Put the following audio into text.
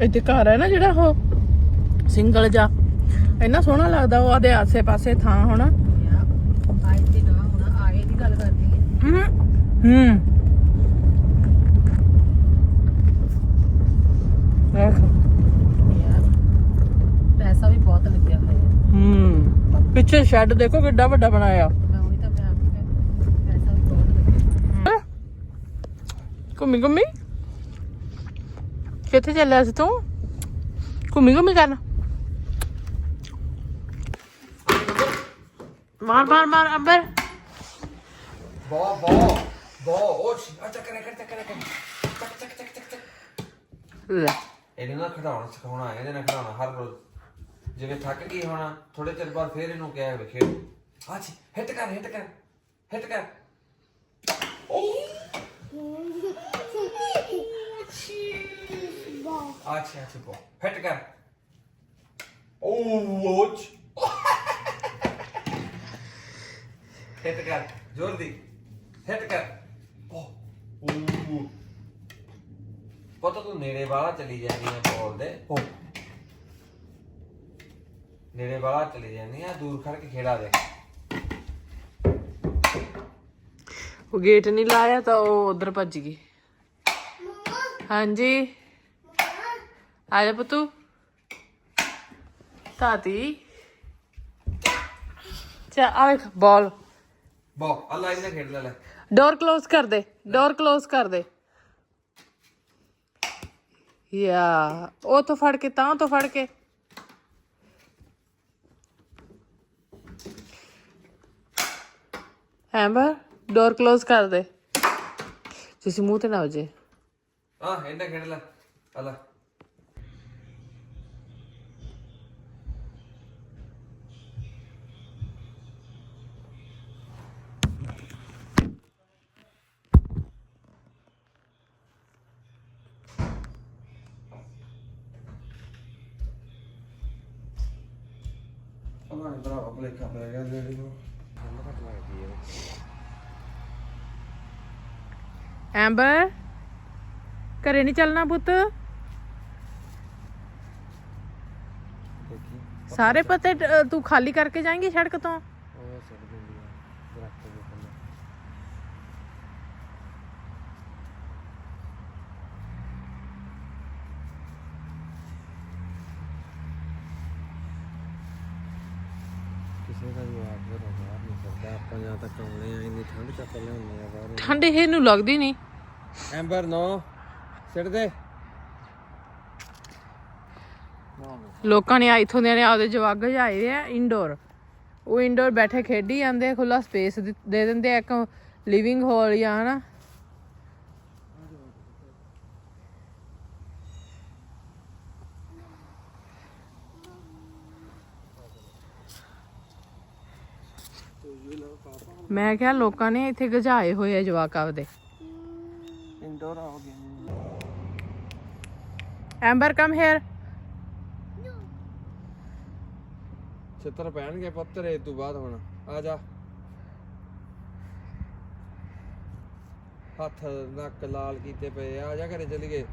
ਇੱਥੇ ਘਰ ਹੈ ਨਾ ਜਿਹੜਾ ਉਹ ਸਿੰਗਲ ਜਾ ਇੰਨਾ ਸੋਹਣਾ ਲੱਗਦਾ ਉਹ ਆਦੇ ਆਸੇ ਪਾਸੇ ਥਾਂ ਹੋਣਾ। ਆਏ ਤੇ ਨਾ ਹੁਣ ਆਏ ਦੀ ਗੱਲ ਕਰਦੀ ਹੈ ਪੈਸਾ ਵੀ ਬਹੁਤ ਲੱਗਿਆ ਹੋਇਆ। ਹੈ। ਪਿੱਛੇ ਸ਼ੈੱਡ ਦੇਖੋ ਕਿੱਡਾ ਵੱਡਾ ਬਣਾਇਆ। ਮੈਂ ਉਹੀ ਤਾਂ ਮੈਂ ਆਪ ਪੈਸਾ ਵੀ ਬਹੁਤ ਲੱਗਿਆ। ਘੁੰਮੀ ਘੁੰਮੀ ਕਿੱਥੇ ਚੱਲਿਆ ਸੀ ਤੂੰ? ਘੁੰਮੀ ਘੁੰਮੀ ਕਰਨ ਮਾਰ ਮਾਰ ਮਾਰ, ਅੰਬਰ। ਬੋ ਬੋ ਬੋ ਉਹ ਚੱਕ ਕਰ ਚੱਕ ਕਰ ਚੱਕ ਚੱਕ ਚੱਕ ਚੱਕ ਲੈ ਇਹਨੇ ਨਾ ਖੜਾਉਣਾ ਸਿਖਾਉਣਾ, ਇਹਦੇ ਨਾਲ ਖੜਾਉਣਾ ਹਰ ਰੋਜ਼। ਜਿਵੇਂ ਥੱਕ ਗਈ ਹੋਣਾ ਥੋੜੇ ਚਿਰ ਬਾਅਦ ਫੇਰ ਇਹਨੂੰ ਕਿਹਾ ਵੀ ਆਜੀ ਹਿੱਟ ਕਰ ਹਿੱਟ ਕਰ ਹਿੱਟ ਕਰ। ਵੋਚ ਹਿੱਟ ਕਰ ਜ਼ੋਰ ਦੀ ਹਿੱਟ ਕਰ ਓ ਓ ਪਤਾ ਤੂੰ ਨੇੜੇ ਵਾਲਾ ਚਲੀ ਜਾਂਦੀ ਆ ਬੋਲ ਦੇ ਨੇੜੇ ਵਾਲਾ ਚਲੀ ਜਾਂਦੀ ਆ ਦੂਰ ਖੜ ਕੇ ਖੇੜਾ ਦੇ ਉਹ ਗੇਟ ਨਹੀਂ ਲਾਇਆ ਤਾਂ ਉਹ ਉਧਰ ਭੱਜ ਗਈ। ਹਾਂਜੀ। ਆ ਜਾ ਪੁੱਤੂ। ਤਾਤੀ ਚਾ ਆ ਵੇਖ ਬਾਲ ਬਾ ਅੱਲਾ ਇਹਨੇ ਖੇਡ ਲੈ ਲੈ। ਡੋਰ ক্লোਜ਼ ਕਰ ਦੇ ਡੋਰ ক্লোਜ਼ ਕਰ ਦੇ। ਯਾ ਉਹ ਤੋਂ ਫੜ ਕੇ ਤਾਂ ਤੋਂ ਫੜ ਕੇ। ਹੈਂਬਰ ਡੋਰ ক্লোਜ਼ ਕਰ ਦੇ। ਤੁਸੀਂ ਮੂੰਹ ਤੇ ਨਾ ਹੋ ਖੇਡ ਲੈ। ਉਹਨਾਂ ਨੇ ਬਰਾਵਾ ਭਲੇਖਾ ਪੈ ਗਿਆ ਜਿਹੜੀ ਨੂੰ ਠੰਡ ਘੱਟ ਲੱਗਦੀ ਹੈ ਐਂਬਰ ਘਰੇ ਨਹੀਂ ਚੱਲਣਾ ਪੁੱਤ ਦੇਖੀ ਸਾਰੇ ਪਤੇ ਅ, ਤੂੰ ਖਾਲੀ ਕਰਕੇ ਜਾਏਂਗੀ ਸੜਕ ਤੋਂ ਉਹ ਸਿੱਟ ਦਿੰਦੀ ਆ ਦਰਖਤ ਦੇ ਥੱਲੇ ਕਿਸੇ ਦਾ ਵੀ ਆਪ ਜਾਂ ਤੱਕ ਆਉਣੇ ਆ ਇੰਨੀ ਠੰਡ ਚੱਕ ਲਿਆਉਂਦੇ ਆ ਬਾਹਰ ਠੰਡ ਇਹਨੂੰ ਲੱਗਦੀ ਨਹੀਂ। ਐਂਬਰ ਨੋ ਸਿੱਟ ਦੇ। ਲੋਕਾਂ ਨੇ ਇਥੋਂ ਦੇ ਨੇ ਆਪਦੇ ਜਵਾਗ ਜਾਏ ਆ ਇੰਡੋਰ ਉਹ ਇੰਡੋਰ ਬੈਠੇ ਖੇਡੀ ਜਾਂਦੇ ਖੁੱਲਾ ਸਪੇਸ ਦੇ ਦਿੰਦੇ ਆ ਇੱਕ ਲਿਵਿੰਗ ਹਾਲ ਜਾਂ ਹਨਾ। ਮੈਂ ਕਿਹਾ ਲੋਕਾਂ ਨੇ ਇੱਥੇ ਗਜਾਏ ਹੋਏ ਆ ਜਵਾਕ ਆਪਦੇ। ਇੰਡੋਰ ਆ ਗਿਆ ਐਂਬਰ ਕਮ ਹੇਅਰ ਛਿੱਤਰ ਪੈਣਗੇ ਪੱਤਰੇ ਤੋਂ ਬਾਅਦ ਹੁਣ। ਆ ਜਾ। ਹੱਥ ਨੱਕ ਲਾਲ ਕੀਤੇ ਪਏ ਆ। ਆ ਜਾ ਘਰੇ ਚਲੀ ਗਏ